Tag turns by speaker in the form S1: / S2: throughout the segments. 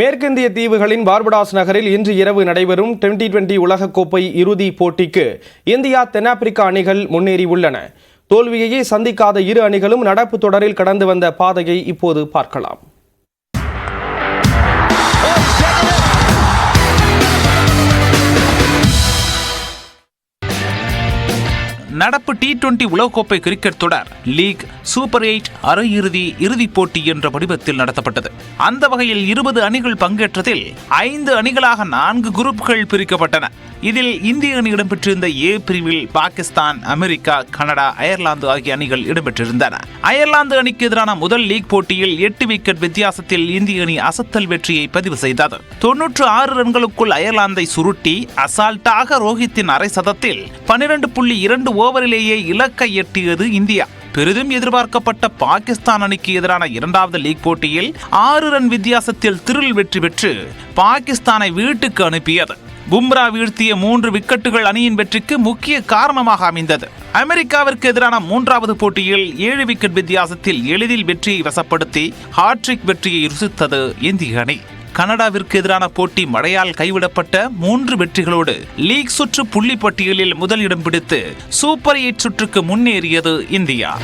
S1: மேற்கிந்திய தீவுகளின் பார்படாஸ் நகரில் இன்று இரவு நடைபெறும் டுவெண்டி டுவெண்டி உலகக்கோப்பை இறுதிப் போட்டிக்கு இந்தியா தென்னாப்பிரிக்கா அணிகள் முன்னேறியுள்ளன. தோல்வியையே சந்திக்காத இரு அணிகளும் நடப்பு தொடரில் கடந்து வந்த பாதையை இப்போது பார்க்கலாம்.
S2: நடப்பு டி டுவெண்டி உலகக்கோப்பை கிரிக்கெட் தொடர் லீக் சூப்பர் எயிட் அரையிறுதி இறுதிப் போட்டி என்ற வடிவத்தில் நடத்தப்பட்டது. அந்த வகையில் இருபது அணிகள் பங்கேற்றதில் ஐந்து அணிகளாக நான்கு குரூப்கள் பிரிக்கப்பட்டன. இதில் இந்திய அணி இடம்பெற்றிருந்த ஏ பிரிவில் பாகிஸ்தான் அமெரிக்கா கனடா அயர்லாந்து ஆகிய அணிகள் இடம்பெற்றிருந்தன. அயர்லாந்து அணிக்கு எதிரான முதல் லீக் போட்டியில் எட்டு விக்கெட் வித்தியாசத்தில் இந்திய அணி அசத்தல் வெற்றியை பதிவு செய்தது. தொன்னூற்று ஆறு ரன்களுக்குள் அயர்லாந்தை சுருட்டி அசால்ட்டாக ரோஹித்தின் அரை சதத்தில் பனிரெண்டு புள்ளி இரண்டு ஓவரிலேயே இலக்கை எட்டியது இந்தியா. பெரிதும் எதிர்பார்க்கப்பட்ட பாகிஸ்தான் அணிக்கு எதிரான இரண்டாவது லீக் போட்டியில் ஆறு ரன் வித்தியாசத்தில் திருள் வெற்றி பெற்று பாகிஸ்தானை வீட்டுக்கு அனுப்பியது. பும்ரா வீழ்த்திய மூன்று விக்கெட்டுகள் அணியின் வெற்றிக்கு முக்கிய காரணமாக அமைந்தது. அமெரிக்காவிற்கு எதிரான மூன்றாவது போட்டியில் ஏழு விக்கெட் வித்தியாசத்தில் எளிதில் வெற்றியை வசப்படுத்தி ஹாட்ரிக் வெற்றியை ருசித்தது இந்திய அணி. கனடாவிற்கு எதிரான போட்டி மழையால் கைவிடப்பட்ட மூன்று வெற்றிகளோடு லீக் சுற்று புள்ளி பட்டியலில் முதலிடம் பிடித்து சூப்பர் எயிட் சுற்றுக்கு முன்னேறியது இந்தியா.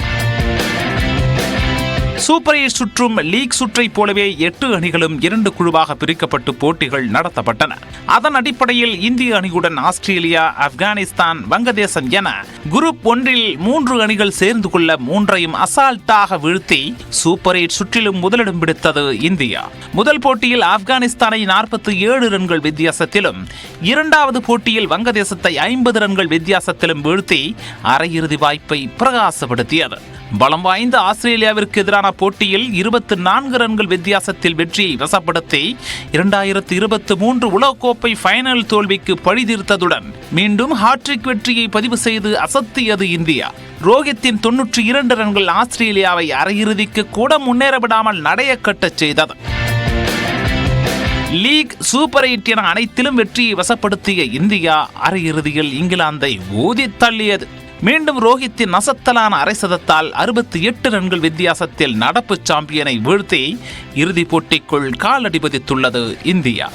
S2: சூப்பர் எயிட் சுற்றும் லீக் சுற்றைப் போலவே எட்டு அணிகளும் இரண்டு குழுவாக பிரிக்கப்பட்டு போட்டிகள் நடத்தப்பட்டன. அதன் அடிப்படையில் இந்திய அணியுடன் ஆஸ்திரேலியா ஆப்கானிஸ்தான் வங்கதேசம் என குரூப் ஒன்றில் மூன்று அணிகள் சேர்ந்து கொள்ள மூன்றையும் அசால்ட்டாக வீழ்த்தி சூப்பர் எயிட் சுற்றிலும் முதலிடம் பிடித்தது இந்தியா. முதல் போட்டியில் ஆப்கானிஸ்தானை நாற்பத்தி ஏழு ரன்கள் வித்தியாசத்திலும் இரண்டாவது போட்டியில் வங்கதேசத்தை ஐம்பது ரன்கள் வித்தியாசத்திலும் வீழ்த்தி அரையிறுதி வாய்ப்பை பிரகாசப்படுத்தியது. பலம் வாய்ந்த ஆஸ்திரேலியாவிற்கு எதிரான போட்டியில் இருபத்தி நான்கு ரன்கள் வித்தியாசத்தில் வெற்றியை வசப்படுத்தி இரண்டாயிரத்து இருபத்தி மூன்று உலகக்கோப்பை ஃபைனல் தோல்விக்கு பழிதீர்த்ததுடன் மீண்டும் ஹாட்ரிக் வெற்றியை பதிவு செய்து அசத்தியது இந்தியா. ரோஹித்தின் தொன்னூற்றி இரண்டு ரன்கள் ஆஸ்திரேலியாவை அரையிறுதிக்கு கூட முன்னேற விடாமல் நடைய கட்டச் செய்தது. லீக் சூப்பர் எயிட் என அனைத்திலும் வெற்றியை வசப்படுத்திய இந்தியா அரையிறுதியில் இங்கிலாந்தை ஊதி தள்ளியது. மீண்டும் ரோஹித்தின் நசத்தலான அரை சதத்தால் அறுபத்தி எட்டு ரன்கள் வித்தியாசத்தில் நடப்பு சாம்பியனை வீழ்த்தி இறுதிப் போட்டிக்குள் காலடி பதித்துள்ளது இந்தியா.